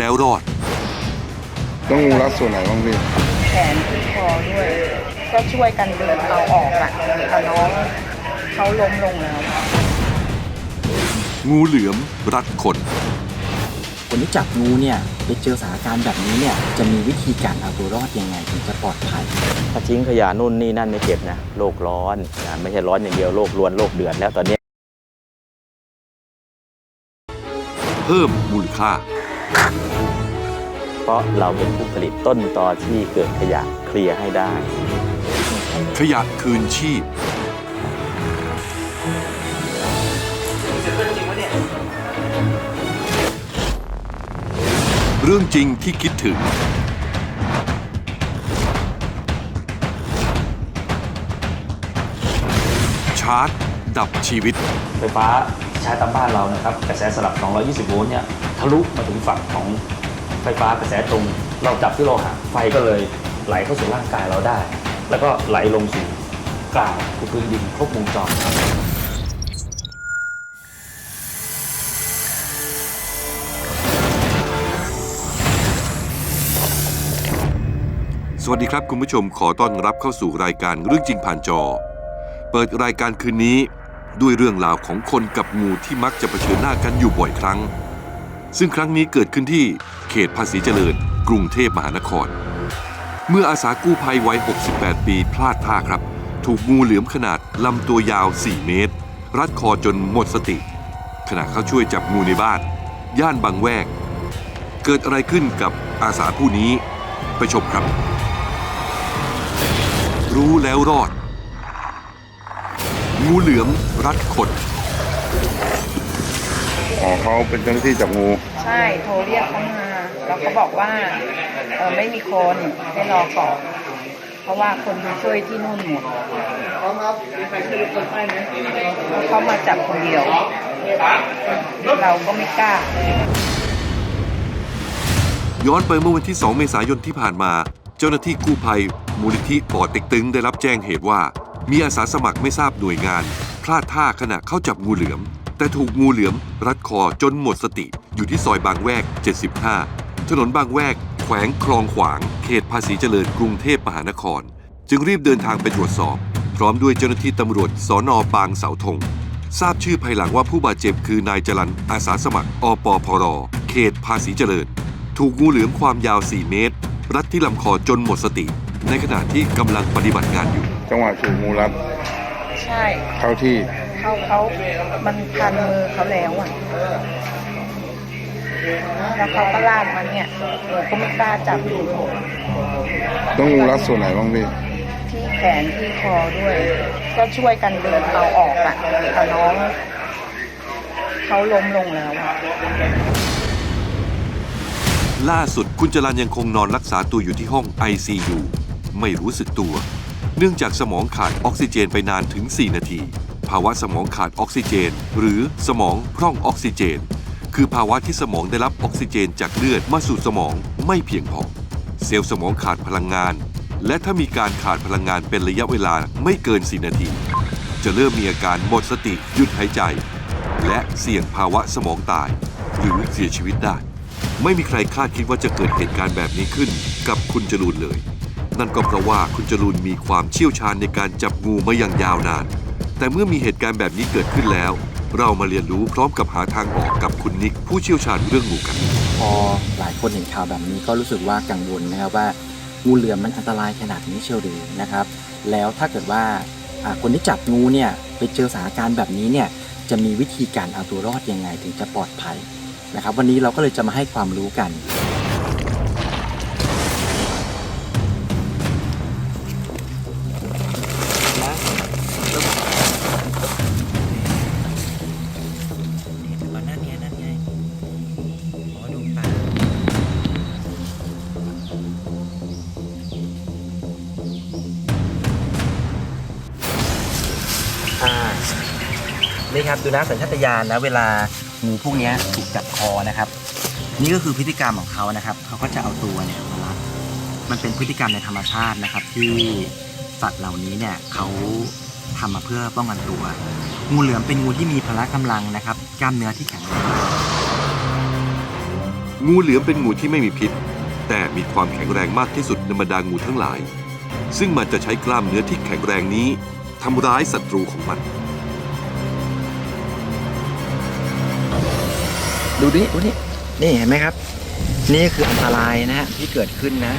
แล้วรอด ต้องรัดส่วนไหนบ้างพี่แขนที่คอด้วย ก็ช่วยกันเดินเอาออกอะแต่น้องเขาล้มลงแล้ว งูเหลือมรัดคนคนที่จับงูเนี่ยไปเจอสถานการณ์แบบนี้เนี่ยจะมีวิธีการเอาตัวรอดยังไงถึงจะปลอดภัย ถ้าทิ้งขยะนู่นนี่นั่นไม่เก็บนะโลกร้อนนะไม่ใช่ร้อนอย่างเดียวโลกรวนโลกเดือดแล้วตอนนี้ เพิ่มมูลค่าเพ ราะเราเป็นผู้ผลิตต้นตอที่เกิดขยะเคลียร์ให้ได้ ขยะคืนชีพ เรื่องจริงที่คิดถึง ชาร์จ ดับชีวิต ไฟฟ้าใช้ตามบ้านเรานะครับ กระแสสลับ 220 โวลต์เนี่ย ทะลุมาถึงฝั่งของ ไฟฟ้ากระแสตรง เราจับที่โลหะไฟก็เลยไหลเข้าสู่ร่างกายเราได้ แล้วก็ไหลลงสู่กลางคือพื้นดินครบวงจรสวัสดีครับคุณผู้ชมขอต้อนรับเข้าสู่รายการเรื่องจริงผ่านจอ เปิดรายการคืนนี้ด้วยเรื่องราวของคนกับงูที่มักจะเผชิญหน้ากันอยู่บ่อยครั้ง ซึ่งครั้งนี้เกิดขึ้นที่ เขตภาษีเจริญ กรุงเทพมหานคร เมื่ออาสากู้ภัยวัย 68 ปีพลาดท่าครับ ถูกงูเหลือมขนาดลำตัวยาว 4 เมตร รัดคอจนหมดสติ ขณะเข้าช่วยจับงูในบ้าน ย่านบางแวก เกิดอะไรขึ้นกับอาสาผู้นี้ ไปชมครับ รู้แล้วรอด งูเหลือมรัดขด อ๋อเขาเป็นเจ้าหน้าที่จับงู ใช่ โทรเรียกเขามา แล้วเขาบอกว่าเออไม่มีคนให้รอก่อนเพราะว่าคนมาช่วยที่นู่นหมดแล้วเขามาจับคนเดียว เราก็ไม่กล้า ย้อนไปเมื่อวันที่ 2 เมษายนที่ผ่านมา เจ้าหน้าที่กู้ภัย มูลนิธิป่อเต็กตึงได้รับแจ้งเหตุว่า มีอาสาสมัครไม่ทราบหน่วยงาน พลาดท่าขณะเข้าจับงูเหลือม แต่ถูกงูเหลือม รัดคอจนหมดสติอยู่ที่ซอยบางแวก 75 ถนนบางแวก แขวงคลองขวาง เขตภาษีเจริญกรุงเทพมหานคร จึงรีบเดินทางไปตรวจสอบ พร้อมด้วยเจ้าหน้าที่ตำรวจสอนอบางเสาธงทราบชื่อภายหลังว่าผู้บาดเจ็บคือนายจรันอาสาสมัคร อปพร เขตภาษีเจริญ ถูกงูเหลือมความยาว 4 เมตร รัดที่ลำคอจนหมดสติ ในขณะที่กำลังปฏิบัติงานอยู่ จังหวะถูกงูรัดใช่ เข้าที่เขาเขามันพันมือเขาแล้วอะ แล้วเขาก็ลากมาเนี่ยหนูก็ไม่กล้าจับต้องงูรัดส่วนไหนบ้างพี่ที่แขนที่คอด้วย ก็ช่วยกันเดินเอาออกอะแต่น้องเขาล้มลงแล้วอะล่าสุดคุณจรันยังคงนอนรักษาตัวอยู่ที่ห้อง ICU ไม่รู้สึกตัว เนื่องจากสมองขาดออกซิเจนไปนานถึง 4 นาที ภาวะสมองขาดออกซิเจน หรือสมองพร่องออกซิเจน คือภาวะที่สมองได้รับออกซิเจนจากเลือดมาสู่สมองไม่เพียงพอ เซลล์สมองขาดพลังงาน และถ้ามีการขาดพลังงานเป็นระยะเวลาไม่เกิน 4 นาที จะเริ่มมีอาการหมดสติหยุดหายใจ และเสี่ยงภาวะสมองตาย หรือเสียชีวิตได้ ไม่มีใครคาดคิดว่าจะเกิดเหตุการณ์แบบนี้ขึ้นกับคุณจรูนเลย นั่นก็เพราะว่าคุณจรูนมีความเชี่ยวชาญในการจับงูมาอย่างยาวนาน แต่เมื่อมีเหตุการณ์แบบนี้เกิดขึ้นแล้ว เรามาเรียนรู้พร้อมกับหาทางออกกับคุณนิก ผู้เชี่ยวชาญเรื่องงูกัน พอหลายคนเห็นข่าวแบบนี้ก็รู้สึกว่ากังวลนะครับว่างูเหลือมมันอันตรายขนาดนี้เชียวหรือนะครับ แล้วถ้าเกิดว่าอ่าคนที่จับงูเนี่ยไปเจอสถานการณ์แบบนี้เนี่ยจะมีวิธีการเอาตัวรอดยังไงถึงจะปลอดภัยนะครับ วันนี้เราก็เลยจะมาให้ความรู้กัน นี่ครับดูนะสัญชาตญาณนะเวลางูพวกนี้ถูกจับคอนะครับ นี่ก็คือพฤติกรรมของเขานะครับ เขาก็จะเอาตัวเนี่ยมารัดมันเป็นพฤติกรรมในธรรมชาตินะครับ ที่สัตว์เหล่านี้เนี่ยเขาทำมาเพื่อป้องกันตัว งูเหลือมเป็นงูที่มีพละกำลังนะครับ กล้ามเนื้อที่แข็งแรงงูเหลือมเป็นงูที่ไม่มีพิษ แต่มีความแข็งแรงมากที่สุดในบรรดางูทั้งหลาย ซึ่งมันจะใช้กล้ามเนื้อที่แข็งแรงนี้ ทำร้ายศัตรูของมัน ดูดิดูนี่นี่เห็นไหมครับ นี่คืออันตรายนะฮะที่เกิดขึ้นนะ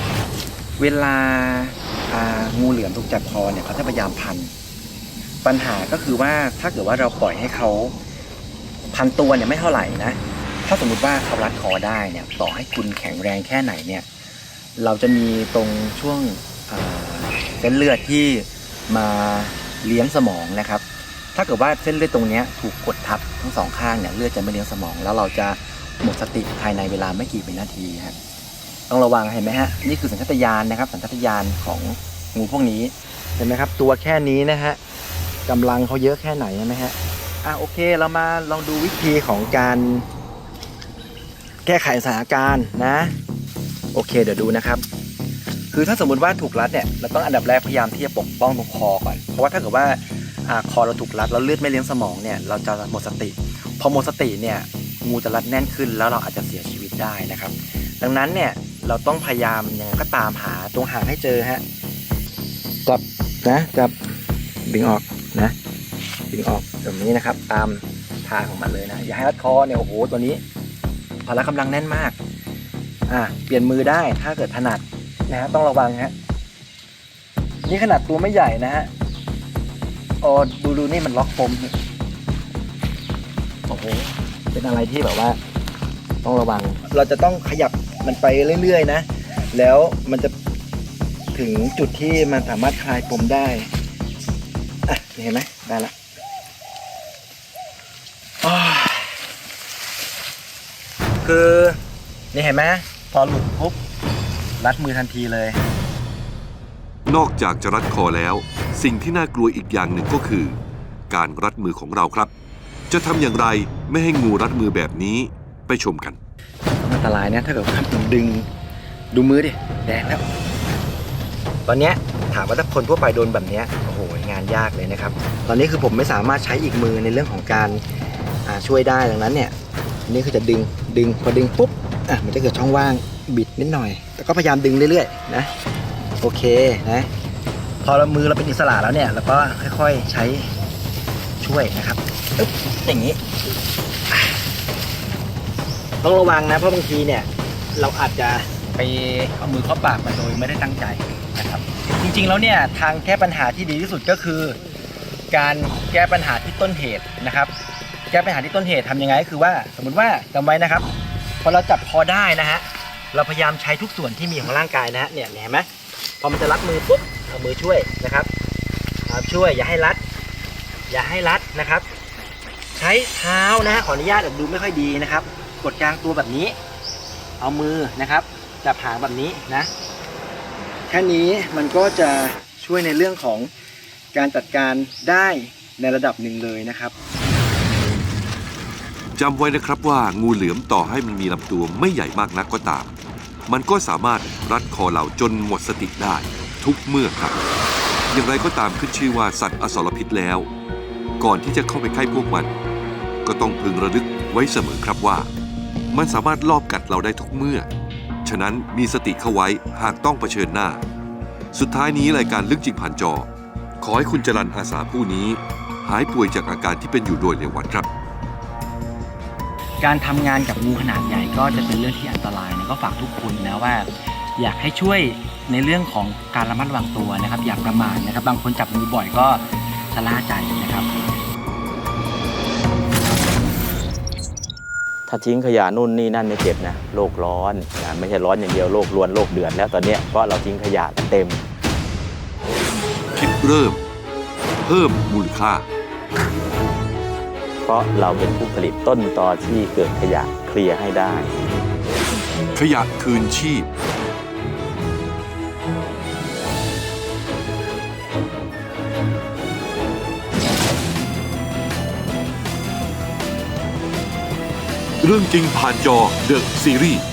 เวลาอ่างูเหลือมถูกจับคอเนี่ยเขาจะพยายามพัน ปัญหาก็คือว่าถ้าเกิดว่าเราปล่อยให้เขาพันตัวเนี่ยไม่เท่าไหร่นะ ถ้าสมมุติว่าเขารัดคอได้เนี่ยต่อให้คุณแข็งแรงแค่ไหนเนี่ยเราจะมีตรงช่วงเส้นเลือดที่มา เลี้ยงสมองนะครับ ถ้าเกิดว่าเส้นเลือดตรงนี้ถูกกดทับทั้งสองข้างเนี่ยเลือดจะไม่เลี้ยงสมอง แล้วเราจะหมดสติภายในเวลาไม่กี่วินาทีฮะต้องระวังเห็นไหมฮะนี่คือสัญชาตญาณนะครับ สัญชาตญาณของงูพวกนี้เห็นไหมครับ ตัวแค่นี้นะฮะกำลังเขาเยอะแค่ไหนนะฮะอะโอเคเรามาลองดูวิธีของการแก้ไขสถานการณ์นะ โอเคเดี๋ยวดูนะครับ คือถ้าสมมุติว่าถูกรัดเนี่ยเราต้องอันดับแรกพยายามที่จะปกป้องตรงคอก่อน เพราะว่าถ้าเกิดว่าอคอเราถูกรัดแล้วเลือดไม่เลี้ยงสมองเนี่ยเราจะหมดสติ พอหมดสติเนี่ยงูจะรัดแน่นขึ้นแล้วเราอาจจะเสียชีวิตได้นะครับ ดังนั้นเนี่ยเราต้องพยายามยังไงก็ตามหาตรงหางให้เจอฮะจับนะจับดึงออกนะดึงออกแบบนี้นะครับ ตามทางของมันเลยนะอย่าให้รัดคอเนี่ยโอ้โหตัวนี้พละกำลังแน่นมากอะเปลี่ยนมือได้ถ้าเกิดถนัดนะฮะต้องระวังฮะนี่ขนาดตัวไม่ใหญ่นะฮะ โอ้ดูดูนี่มันล็อกปมโอ้โหเป็นอะไรที่แบบว่า ต้องระวัง เราจะต้องขยับมันไปเรื่อยๆนะ แล้วมันจะถึงจุดที่มันสามารถคลายปมได้อะเห็นไหมได้ละคือ นี่เห็นไหมพอหลุดปุ๊บรัดมือทันทีเลย นอกจากจะรัดคอแล้ว สิ่งที่น่ากลัวอีกอย่างหนึ่งก็คือ การรัดมือของเราครับ จะทำอย่างไรไม่ให้งูรัดมือแบบนี้ไปชมกัน อันตรายนะถ้าเกิดว่าผมดึงดูมือดิแดงแล้ว ตอนเนี้ยถามว่าถ้าคนทั่วไปโดนแบบเนี้ยโอ้โหงานยากเลยนะครับ ตอนนี้คือผมไม่สามารถใช้อีกมือในเรื่องของการอ่าช่วยได้ดังนั้นเนี่ยนี่คือจะดึงดึงพอดึงปุ๊บอะมันจะเกิดช่องว่างบิดนิดหน่อย แต่ก็พยายามดึงเรื่อยๆนะ โอเคนะพอเรามือเราเป็นอิสระแล้วเนี่ยเราก็ค่อยๆใช้ช่วยนะครับอึ๊บอย่างนี้ต้องระวังนะเพราะบางทีเนี่ย เราอาจจะไปเอามือเข้าปากมันโดยไม่ได้ตั้งใจนะครับ จริงๆแล้วเนี่ยทางแก้ปัญหาที่ดีที่สุดก็คือ การแก้ปัญหาที่ต้นเหตุนะครับ แก้ปัญหาที่ต้นเหตุทำยังไงก็คือว่า สมมติว่าจำไว้นะครับพอเราจับคอได้นะฮะเราพยายามใช้ทุกส่วนที่มีของร่างกายนะฮะเนี่ยเห็นไหม พอมันจะรัดมือปุ๊บเอามือช่วยนะครับเอาช่วยอย่าให้รัด อย่าให้รัดนะครับ ใช้เท้านะฮะขออนุญาตแบบดูไม่ค่อยดีนะครับ กดกลางตัวแบบนี้ เอามือนะครับจับหางแบบนี้นะแค่นี้มันก็จะช่วยในเรื่องของการจัดการได้ในระดับหนึ่งเลยนะครับจำไว้นะครับว่างูเหลือมต่อให้มันมีลำตัวไม่ใหญ่มากนักก็ตาม มันก็สามารถรัดคอเราจนหมดสติได้ทุกเมื่อครับ อย่างไรก็ตามขึ้นชื่อว่าสัตว์อสรพิษแล้ว ก่อนที่จะเข้าไปใกล้พวกมัน ก็ต้องพึงระลึกไว้เสมอครับว่า มันสามารถลอบกัดเราได้ทุกเมื่อ ฉะนั้นมีสติเข้าไว้หากต้องเผชิญหน้า สุดท้ายนี้รายการลึกจริงผ่านจอ ขอให้คุณจรันอาสาผู้นี้ หายป่วยจากอาการที่เป็นอยู่โดยเร็ววันครับ การทำงานกับงูขนาดใหญ่ก็จะเป็นเรื่องที่อันตราย ก็ฝากทุกคนนะว่า อยากให้ช่วยในเรื่องของการระมัดระวังตัวนะครับ อย่าประมาทนะครับ บางคนจับงูบ่อยก็ชะล่าใจนะครับ ถ้าทิ้งขยะนู่นนี่นั่นไม่เก็บนะโลกร้อนนะไม่ใช่ร้อนอย่างเดียวโลกรวนโลกเดือดแล้วตอนเนี้ยเพราะเราทิ้งขยะเต็ม คิดเริ่ม เพิ่มมูลค่า เพราะเราเป็นผู้ผลิตต้นตอที่เกิดขยะเคลียร์ให้ได้ ขยะคืนชีพ เรื่องจริงผ่านจอเดอะซีรีส์